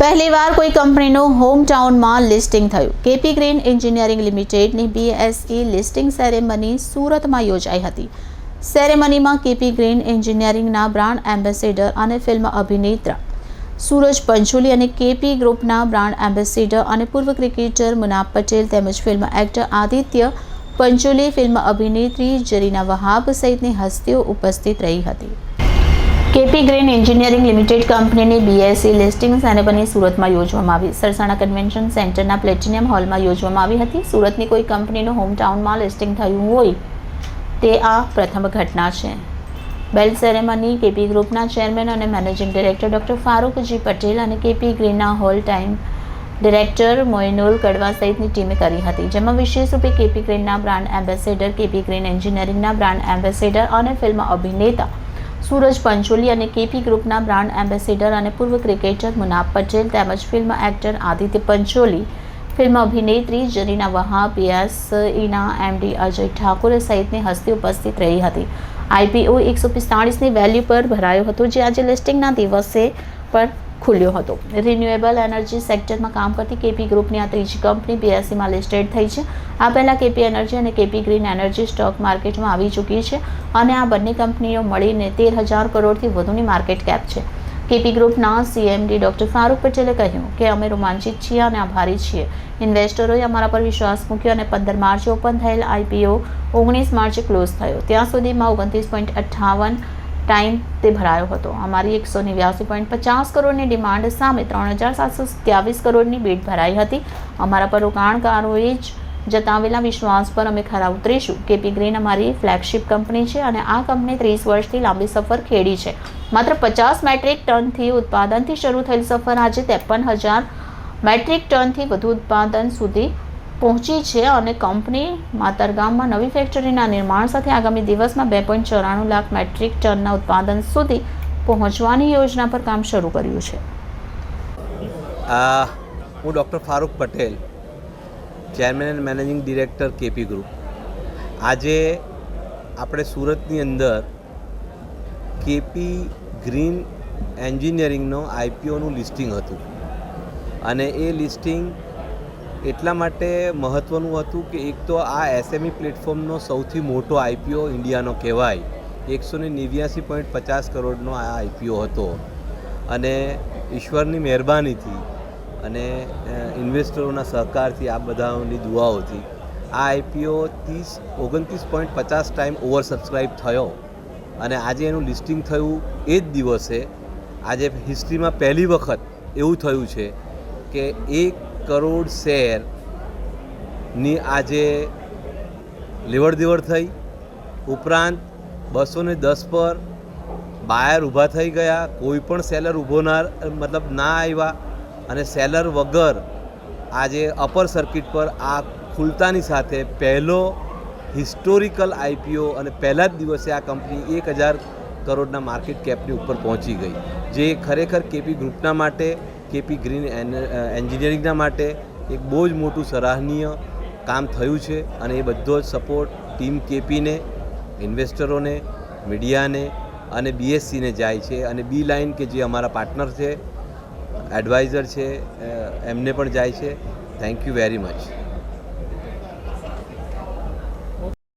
પહેલીવાર કોઈ કંપનીનું હોમ ટાઉનમાં લિસ્ટિંગ થયું. કેપી ગ્રીન એન્જિનિયરિંગ લિમિટેડની બીએસઈ લિસ્ટિંગ સેરેમની સુરતમાં યોજાઈ હતી. સેરેમનીમાં કેપી ગ્રીન એન્જિનિયરિંગના બ્રાન્ડ એમ્બેસેડર અને ફિલ્મ અભિનેતા સૂરજ પંચોલી અને કેપી ગ્રુપના બ્રાન્ડ એમ્બેસેડર અને પૂર્વ ક્રિકેટર મુનાફ પટેલ તેમજ film actor Aditya Pancholi film અભિનેત્રી જરીના વહાબ સહિતની હસ્તીઓ ઉપસ્થિત રહી હતી. કેપી ગ્રીન એન્જિનિયરિંગ લિમિટેડ કંપનીની બીએસસી લિસ્ટિંગ સેરેમની સુરતમાં યોજવામાં આવી. સરસાણા કન્વેન્શન સેન્ટરના પ્લેટિનિયમ હોલમાં યોજવામાં આવી હતી. સુરતની કોઈ કંપનીનું હોમટાઉનમાં લિસ્ટિંગ થયું હોય તે આ પ્રથમ ઘટના છે. બેલ સેરેમની કેપી ગ્રુપના ચેરમેન અને managing director doctor Farooqji Patel અને કેપી ગ્રીનના whole time director Moinul Kadva સહિતની ટીમે કરી હતી. જેમાં વિશેષ રૂપે કેપી ગ્રીનના બ્રાન્ડ એમ્બેસેડર, કેપી ગ્રીન એન્જિનિયરિંગના બ્રાન્ડ એમ્બેસેડર અને ફિલ્મ અભિનેતા સૂરજ પંચોલી અને કેપી ગ્રુપના બ્રાન્ડ એમ્બેસેડર અને પૂર્વ ક્રિકેટર મુનાફ પટેલ તેમજ film actor Aditya Pancholi, film અભિનેત્રી જરીના વહા પીએસઈના એમડી અજય ઠાકુર સહિતની હસ્તી ઉપસ્થિત રહી હતી. આઈપીઓ એકસો પિસ્તાળીસની વેલ્યુ પર ભરાયો હતો, જે આજે લિસ્ટિંગના દિવસે પર ખુલ્યો હતો. રિન્યુએબલ એનર્જી સેક્ટરમાં કામ કરતી કેપી ગ્રુપની આ ત્રીજી કંપની બીએસસીમાં લિસ્ટેડ થઈ છે. આ પહેલાં કેપી એનર્જી અને કેપી ગ્રીન એનર્જી સ્ટોક માર્કેટમાં આવી ચૂકી છે અને આ બંને કંપનીઓ મળીને તેર હજાર કરોડથી વધુની માર્કેટ કેપ છે. કેપી ગ્રુપના સીએમડી ડોક્ટર ફારૂક પટેલે કહ્યું કે, અમે રોમાંચિત છીએ અને આભારી છીએ. ઇન્વેસ્ટરોએ અમારા પર વિશ્વાસ મૂક્યો અને પંદર માર્ચે ઓપન થયેલ આઈપીઓ ઓગણીસ માર્ચે ક્લોઝ થયો. ત્યાં સુધીમાં ઓગણત્રીસ પોઈન્ટ અઠ્ઠાવન ટાઈમ તે ભરાયો હતો. અમારી એકસો નેવ્યાસી પોઈન્ટ પચાસ કરોડની ડિમાન્ડ સામે ત્રણ હજાર સાતસો સત્યાવીસ કરોડની બેટ ભરાઈ હતી. અમારા પર રોકાણકારોએ જ જતાવેલા વિશ્વાસ પર અમે ખરા ઉતરીશું. કેપી ગ્રીન અમારી ફ્લેગશિપ કંપની છે અને આ કંપની ત્રીસ વર્ષથી લાંબી સફર ખેડી છે. માત્ર પચાસ મેટ્રિક ટનથી ઉત્પાદનથી શરૂ થયેલ સફર આજે ત્રેપન હજાર મેટ્રિક ટનથી વધુ ઉત્પાદન સુધી પહોંચી છે અને કંપની માતરગામમાં નવી ફેક્ટરીના નિર્માણ સાથે આગામી દિવસમાં બે પોઈન્ટ ચોરાણું લાખ મેટ્રિક ટનના ઉત્પાદન સુધી પહોંચવાની યોજના પર કામ શરૂ કર્યું છે. હું doctor Farooq Patel, chairman and managing director KP group. આજે આપણે સુરતની અંદર કેપી ગ્રીન એન્જિનિયરિંગનો આઈપીઓનું લિસ્ટિંગ હતું. અને એ લિસ્ટિંગ એટલા માટે મહત્ત્વનું હતું કે એક તો આ એસએમઈ પ્લેટફોર્મનો સૌથી મોટો આઈપીઓ ઇન્ડિયાનો કહેવાય. એકસો ને નેવ્યાસી પોઈન્ટ પચાસ કરોડનો આ આઈપીઓ હતો. અને ઈશ્વરની મહેરબાનીથી અને ઇન્વેસ્ટરોના સહકારથી આ બધાની દુઆઓથી આ આઈપીઓ ત્રીસ, ઓગણત્રીસ પોઈન્ટ પચાસ ટાઈમ ઓવર સબસ્ક્રાઈબ થયો. અને આજે એનું લિસ્ટિંગ થયું એ જ દિવસે. આજે હિસ્ટ્રીમાં પહેલી વખત એવું થયું છે કે એક કરોડ શેરની આજે લેવડ થઈ. ઉપરાંત બસો ને દસ પર બાયર ઊભા થઈ ગયા. કોઈ પણ સેલર ઊભો ના, મતલબ ના આવ્યા. અને સેલર વગર આજે અપર સર્કિટ પર આ ખુલતાની સાથે પહેલો હિસ્ટોરિકલ આઈપીઓ અને પહેલા જ દિવસે આ કંપની એક હજાર કરોડના માર્કેટ કેપની ઉપર પહોંચી ગઈ. જે ખરેખર કેપી ગ્રુપના માટે કેપી ગ્રીન એન્જિનિયરિંગના માટે એક બહુ જ મોટું સરાહનીય કામ થયું છે અને એ બધો જ સપોર્ટ ટીમ કેપીને, ઇન્વેસ્ટરોને, મીડિયાને અને બીએસસીને જાય છે અને બી લાઇન કે જે અમારા પાર્ટનર છે, એડવાઇઝર છે એમને પણ જાય છે. Thank you very much